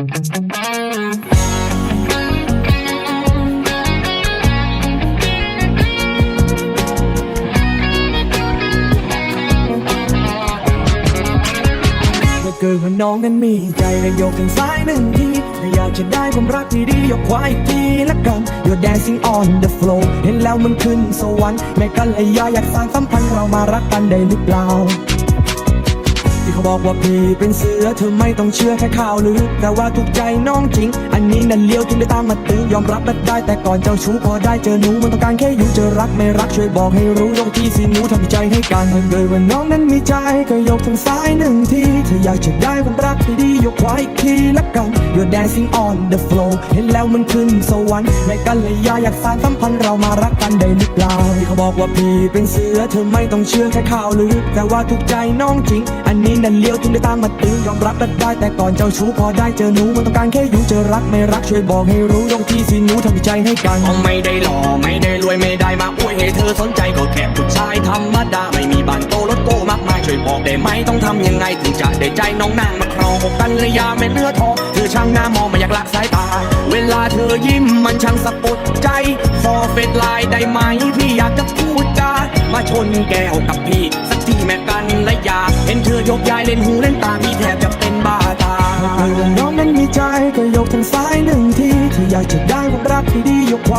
เกิดว่าน้องนั้นมีใจก็ยกทางซ้ายหนึ่งทีถ้าอยากจะได้ความรักที่ดียกขวาอีกทีละกัน You're dancing on the floor เห็นแล้วมันขึ้นสวรรค์แม่กันเลยยาอยากสร้างสัมพันธ์เรามารักกันได้หรือเปล่า ที่เขาบอกว่าพี่เป็นเสือเธอไม่ต้องเชื่อแค่ข่าวลือแต่ว่าถูกใจน้องจริง อันนี้นั่นเลี้ยวถึงได้ตามมาตื้อยอมรับและได้แต่ก่อนเจ้าชู้พอได้เจอหนูมันต้องการแค่อยู่เจอรักไม่รักช่วยบอกให้รู้ยกที่สิหนูทำใจให้กันเกิดว่าน้องนั้นมีใจก็ยกทางซ้ายหนึ่งทีถ้าอยากจะได้ความรักที่ดียกขวาอีกทีละกัน You're dancing on the floor เห็นแล้วมันขึ้นสวรรค์แม่กันเลยยาอยากสานสัมพันธ์เรามารักกันได้หรือเปล่าที่เขาบอกว่าพี่เป็นเสือเธอไม่ต้องเชื่อแค่ข่าวลือแต่ว่าถูกใจน้องจริง อันนี้นั่นเลี้ยวถึงได้ตามมาตื้อยอมรับได้แต่ก่อนเจ้าชู้พอได้เจอหนูมันต้องการแค่อยู่เจอรักไม่รักช่วยบอกให้รู้ยกที่สิหนูทำใจให้กันเอไม่ได้หล่อไม่ได้รวยไม่ได้มาอวยให้เธอสนใจก็แค่ผู้ชายธรรมดาไม่มีบ้านโตรถโกมากมายช่วยบอกได้ไหมต้องทำยังไงถึงจะได้ใจน้องนางมาครองอกกันเลยยาไม่เลือดทองเธอช่างหน้ามองไม่อยากละสายตา เวลาเธอยิ้มมันช่างสะกดใจฟอเฟดไลน์ได้ไหมพี่อยากจะพูดจามาชนแก้วกับพี่ ยากเห็นเธอยกยายเล่นหูเล่นตาพี่แทบจะเป็นบ้าตาเมื่อน้องนั้นมีใจก็ยกทางซ้ายหนึ่งทีถ้าอยากจะได้ความรักที่ดียกไว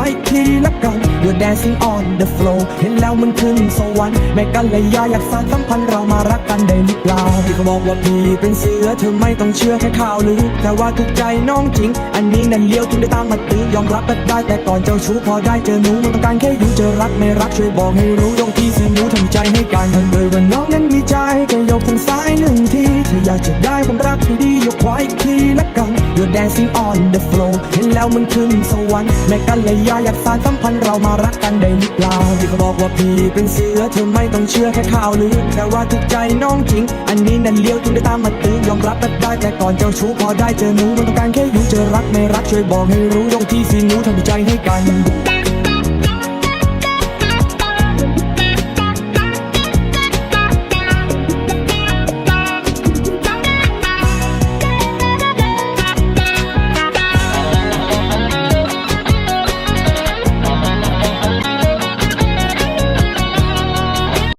dancing on the floor เห็นแล้วมันขึ้นสวรรค์แม่กันเลยยาอยากสานสัมพันธ์เรามารักกันได้หรือเปล่าที่เขาบอกว่าพี่เป็นเสือเธอไม่ต้องเชื่อแค่ข่าวลือแต่ว่าถูกใจน้องจริง อันนี้นั่นเลี้ยวถึงได้ตามมาตื้อยอมรับและได้แต่ก่อนเจ้าชู้พอได้เจอหนูมันต้องการแค่อยู่เจอรักไม่รักช่วยบอกให้รู้ยกที่สิหนูทำใจให้กันถ้าเกิดว่าน้องนั้นมีใจก็ยกทางซ้ายหนึ่งทีถ้าอยากจะได้ความรักที่ดียกขวาอีกทีละกัน You're dancing on the floor เห็นแล้วมันขึ้นสวรรค์แม่กันเลยยาอยากสานสัมพันธ์เรามารักกันได้หรือเปล่าที่เขาบอกว่าพี่เป็นเสือเธอไม่ต้องเชื่อแค่ข่าวลือแต่ว่าถูกใจน้องจริง อันนี้นั่นเลี้ยวถึงได้ตามมาตื้อยอมรับและได้แต่ก่อนเจ้าชู้พอได้เจอหนูมันต้องการแค่อยู่เจอรักไม่รักช่วยบอกให้รู้ยกที่สีหนูทำใจให้กัน